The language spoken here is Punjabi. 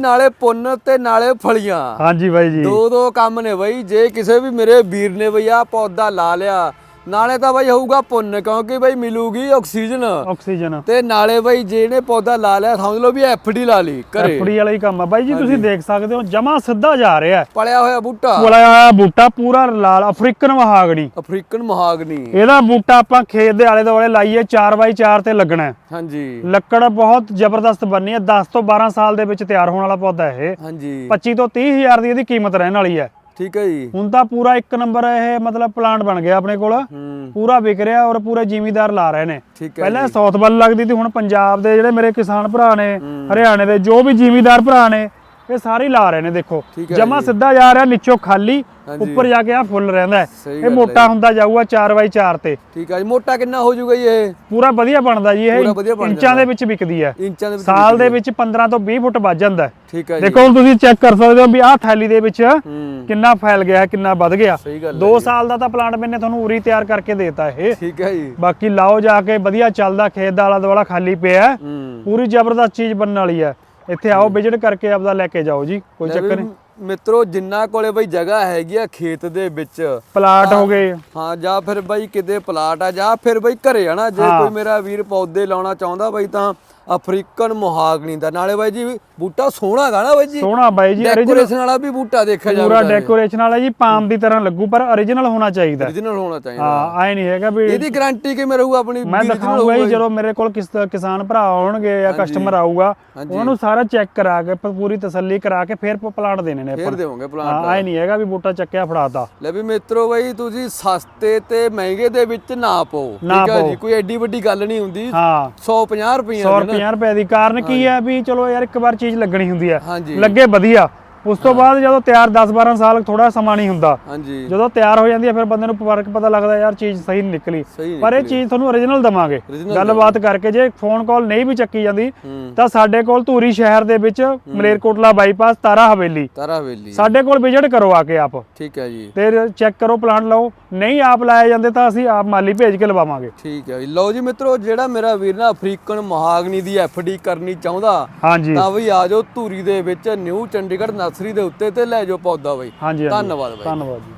ਨਾਲੇ ਪੁੰਨ ਤੇ ਨਾਲੇ ਫਲੀਆਂ। ਹਾਂਜੀ ਬਾਈ ਜੀ। ਦੋ ਦੋ ਕੰਮ ਨੇ ਬਈ। ਜੇ ਕਿਸੇ ਵੀ ਮੇਰੇ ਵੀਰ ਨੇ ਬਈ ਆ ਪੌਦਾ ਲਾ ਲਿਆ ਨਾਲੇ ਤਾਂ ਬਈ ਹੋਊਗਾ ਪੁੰਨ ਕਿਉਂਕਿ ਬਈ ਮਿਲੂਗੀ ਆਕਸੀਜਨ। ਆਕਸੀਜਨ। ਤੇ ਨਾਲੇ ਬਈ ਜਿਹਨੇ ਪੌਦਾ ਲਾ ਲਿਆ ਸਮਝ ਲਓ ਵੀ ਐਫਡੀ ਲਾ ਲਈ ਘਰੇ। ਐਫਡੀ ਵਾਲਾ ਹੀ ਕੰਮ ਆ। ਬਾਈ ਜੀ ਤੁਸੀਂ ਦੇਖ ਸਕਦੇ ਹੋ ਜਮਾ ਸਿੱਧਾ ਜਾ ਰਿਹਾ ਪਲਿਆ ਹੋਇਆ ਬੂਟਾ। ਕੋਲਾ ਹੋਇਆ ਬੂਟਾ ਪੂਰਾ ਲਾਲ ਅਫਰੀਕਨ ਮਹਾਗਣੀ। ਅਫਰੀਕਨ ਮਹਾਗਨੀ ਇਹਦਾ ਬੂਟਾ ਆਪਾਂ ਖੇਤ ਦੇ ਆਲੇ ਦੁਆਲੇ ਲਾਈਏ 4x4 ਤੇ ਲੱਗਣਾ। ਹਾਂਜੀ। ਲੱਕੜ ਬਹੁਤ ਜ਼ਬਰਦਸਤ ਬਣਨੀ ਹੈ। 10 ਤੋਂ 12 ਸਾਲ ਦੇ ਵਿੱਚ ਤਿਆਰ ਹੋਣ ਵਾਲਾ ਪੌਦਾ ਇਹ। ਹਾਂਜੀ। 25 ਤੋਂ 30 ਹਜ਼ਾਰ ਦੀ ਇਹਦੀ ਕੀਮਤ ਰਹਿਣ ਵਾਲੀ ਹੈ। ਠੀਕ ਹੈ ਜੀ। ਹੁਣ ਤਾਂ ਪੂਰਾ ਇੱਕ ਨੰਬਰ ਇਹ ਮਤਲਬ ਪਲਾਂਟ ਬਣ ਗਿਆ ਆਪਣੇ ਕੋਲ। ਪੂਰਾ ਵਿਕ ਰਿਹਾ ਔਰ ਪੂਰੇ ਜ਼ਿਮੀਦਾਰ ਲਾ ਰਹੇ ਨੇ। ਪਹਿਲਾਂ ਸਾਊਥ ਵੱਲ ਲੱਗਦੀ ਸੀ ਹੁਣ ਪੰਜਾਬ ਦੇ ਜਿਹੜੇ ਮੇਰੇ ਕਿਸਾਨ ਭਰਾ ਨੇ ਹਰਿਆਣੇ ਦੇ ਜੋ ਵੀ ਜ਼ਿਮੀਦਾਰ ਭਰਾ ਨੇ ਇਹ ਸਾਰੇ ਲਾ ਰਹੇ ਨੇ ਦੇਖੋ। ਜਮਾ। ਸਿੱਧਾ ਜਾ ਰਿਹਾ ਨੀਚੋਂ ਖਾਲੀ। ਉੱਪਰ ਜਾ ਕੇ ਆ ਫੁੱਲ ਰਹਿੰਦਾ ਇਹ ਮੋਟਾ ਹੁੰਦਾ ਜਾਊਗਾ 4x4 ਤੇ। ਠੀਕ ਹੈ ਜੀ ਮੋਟਾ ਕਿੰਨਾ ਹੋ ਜਾਊਗਾ ਜੀ ਇਹ? ਪੂਰਾ ਵਧੀਆ ਬਣਦਾ ਜੀ ਇਹ ਇੰਚਾਂ ਦੇ ਵਿੱਚ ਵਿਕਦੀ ਹੈ। ਸਾਲ ਦੇ ਵਿੱਚ 15 ਤੋਂ 20 ਫੁੱਟ ਵੱਜ ਜਾਂਦਾ। ਠੀਕ ਹੈ ਜੀ। ਦੇਖੋ ਹੁਣ ਤੁਸੀਂ ਚੈੱਕ ਕਰ ਸਕਦੇ ਹੋ ਵੀ ਆਹ ਥੈਲੀ ਦੇ ਵਿੱਚ ਕਿੰਨਾ ਫੈਲ ਗਿਆ ਕਿੰਨਾ ਵੱਧ ਗਿਆ। ਸਹੀ ਗੱਲ ਹੈ 2 ਸਾਲ ਦਾ ਤਾਂ ਪਲਾਂਟ ਮੈਨੇ ਤੁਹਾਨੂੰ ਉਰੀ ਤਿਆਰ ਕਰਕੇ ਦੇਤਾ ਇਹ। ਠੀਕ ਹੈ ਜੀ। ਬਾਕੀ ਲਾਓ ਜਾ ਕੇ ਵਧੀਆ ਚੱਲਦਾ ਖੇਤ ਦਾ ਆਲਾ ਦੁਆਲਾ ਖਾਲੀ ਪਿਆ ਪੂਰੀ ਜ਼ਬਰਦਸਤ ਚੀਜ਼ ਬਣਨ ਵਾਲੀ ਹੈ। ਇੱਥੇ ਆਓ ਵਿਜ਼ਿਟ ਕਰਕੇ ਆਪਦਾ ਲੈ ਕੇ ਜਾਓ ਜੀ ਕੋਈ ਚੱਕਰ ਨਹੀਂ ਮਿੱਤਰੋ ਜਿੰਨਾ ਕੋਲੇ ਬਈ ਜਗ੍ਹਾ ਹੈਗੀ ਆ ਖੇਤ ਦੇ ਵਿੱਚ ਪਲਾਟ ਹੋ ਗਏ ਹਾਂ ਜਾਂ ਫਿਰ ਬਈ ਕਿਤੇ ਪਲਾਟ ਆ ਜਾਂ ਫਿਰ ਬਈ ਘਰੇ ਆ ਨਾ ਜੇ। ਕੋਈ ਮੇਰਾ ਵੀਰ ਪੌਦੇ ਲਾਉਣਾ ਚਾਹੁੰਦਾ ਬਈ ਤਾਂ ਅਫਰੀਕਨ ਮੁਹਾਗਣੀ ਦਾ। ਨਾਲੇ ਬਾਈ ਜੀ ਬੂਟਾ ਸੋਹਣਾ ਗਾ ਨਾ ਬਾਈ ਜੀ? ਸੋਹਣਾ ਬਾਈ ਜੀ ਡੈਕੋਰੇਸ਼ਨ ਵਾਲਾ ਵੀ ਬੂਟਾ ਦੇਖਿਆ ਜਾਵੇ ਪੂਰਾ ਡੈਕੋਰੇਸ਼ਨ ਵਾਲਾ ਜੀ ਪਾਮ ਦੀ ਤਰ੍ਹਾਂ ਲੱਗੂ ਪਰ origignal ਹੋਣਾ ਚਾਹੀਦਾ। Origignal ਹੋਣਾ ਚਾਹੀਦਾ। ਹਾਂ ਐ ਨਹੀਂ ਹੈਗਾ ਵੀ ਇਹਦੀ ਗਾਰੰਟੀ ਕਿਵੇਂ ਰਹੂ ਆਪਣੀ? ਮੈਂ ਦਿਖਾਉਂਗਾ ਜੀ ਜਦੋਂ ਮੇਰੇ ਕੋਲ ਕਿਸ ਕਿਸਾਨ ਭਰਾ ਆਉਣਗੇ ਜਾਂ ਕਸਟਮਰ ਆਊਗਾ। ਉਹਨਾਂ ਨੂੰ ਸਾਰਾ ਚੈੱਕ ਕਰਾ ਕੇ ਪੂਰੀ ਤਸੱਲੀ ਕਰਾ ਕੇ ਫਿਰ ਪਲਾਂਟ ਦੇਣੇ ਨੇ ਫੇਰ ਦੇਵੋਗੇ ਪਲਾਂਟ ਹਾਂ ਐ ਨਹੀਂ ਹੈਗਾ ਵੀ ਬੂਟਾ ਚੱਕਿਆ ਫੜਾਤਾ। ਲੈ ਵੀ ਮਿੱਤਰੋ ਬਈ ਤੁਸੀਂ ਸਸਤੇ ਤੇ ਮਹਿੰਗੇ ਦੇ ਵਿੱਚ ਨਾ ਪਾਓ। ਠੀਕ ਹੈ। ਜੀ ਕੋਈ ਐਡੀ ਵੱਡੀ ਗੱਲ ਨਹੀਂ ਹੁੰਦੀ। ਹਾਂ। 150 ਰੁਪਈਆ 150 ਰੁਪਏ ਦੀ। ਕਾਰਨ ਕੀ ਹੈ ਵੀ ਚਲੋ ਯਾਰ ਇੱਕ ਵਾਰ ਚੀਜ਼ ਲੱਗਣੀ ਹੁੰਦੀ ਹੈ। ਲੱਗੇ ਵਧੀਆ। ਉਸ ਤੋਂ ਬਾਅਦ ਜਦੋਂ ਤਿਆਰ 10 12 ਸਾਲ ਥੋੜਾ ਸਮਾਂ ਨਹੀਂ ਹੁੰਦਾ ਜਦੋਂ ਤਿਆਰ ਹੋ ਜਾਂਦੀ ਹੈ ਫਿਰ ਬੰਦੇ ਨੂੰ ਫ਼ਰਕ ਪਤਾ ਲੱਗਦਾ ਯਾਰ ਚੀਜ਼ ਸਹੀ ਨਹੀਂ ਨਿਕਲੀ। ਪਰ ਇਹ ਚੀਜ਼ ਤੁਹਾਨੂੰ origignal ਦਵਾਂਗੇ। ਗੱਲਬਾਤ ਕਰਕੇ ਜੇ ਫੋਨ ਕਾਲ ਨਹੀਂ ਵੀ ਚੱਕੀ ਜਾਂਦੀ ਤਾਂ ਸਾਡੇ ਕੋਲ ਧੂਰੀ ਸ਼ਹਿਰ ਦੇ ਵਿੱਚ ਮਲੇਰਕੋਟਲਾ ਬਾਈਪਾਸ ਤਾਰਾ ਹਵੇਲੀ। ਤਾਰਾ ਹਵੇਲੀ। ਸਾਡੇ ਕੋਲ ਵਿਜ਼ਿਟ ਕਰੋ ਆ ਕੇ ਆਪ। ਠੀਕ ਹੈ ਜੀ। ਤੇ ਚੈੱਕ ਕਰੋ ਪਲਾਂਟ ਲਓ। ਨਹੀਂ ਆਪ ਲਾਏ ਜਾਂਦੇ ਤਾਂ ਅਸੀਂ ਆਪ ਮਾਲੀ ਭੇਜ ਕੇ ਲਵਾਵਾਂਗੇ। ਠੀਕ ਹੈ ਜੀ। ਲਓ ਜੀ ਮਿੱਤਰੋ ਜਿਹੜਾ ਮੇਰਾ ਵੀਰ ਨਾ ਅਫਰੀਕਨ ਮਹਾਗਨੀ ਦੀ ਐਫਡੀ ਕਰਨੀ ਚਾਹੁੰਦਾ ਹਾਂਜੀ। ਤਾਂ ਬਈ ਆ ਜਾਓ ਧੂਰੀ ਦੇ ਵਿੱਚ ਨਿਊ ਚੰਡੀਗੜ੍ਹ ਨਰਸਰੀ ਦੇ ਉੱਤੇ ਤੇ ਲੈ ਜਾਓ ਪੌਦਾ ਬਈ। ਧੰਨਵਾਦ ਬਾਈ। ਧੰਨਵਾਦ ਜੀ।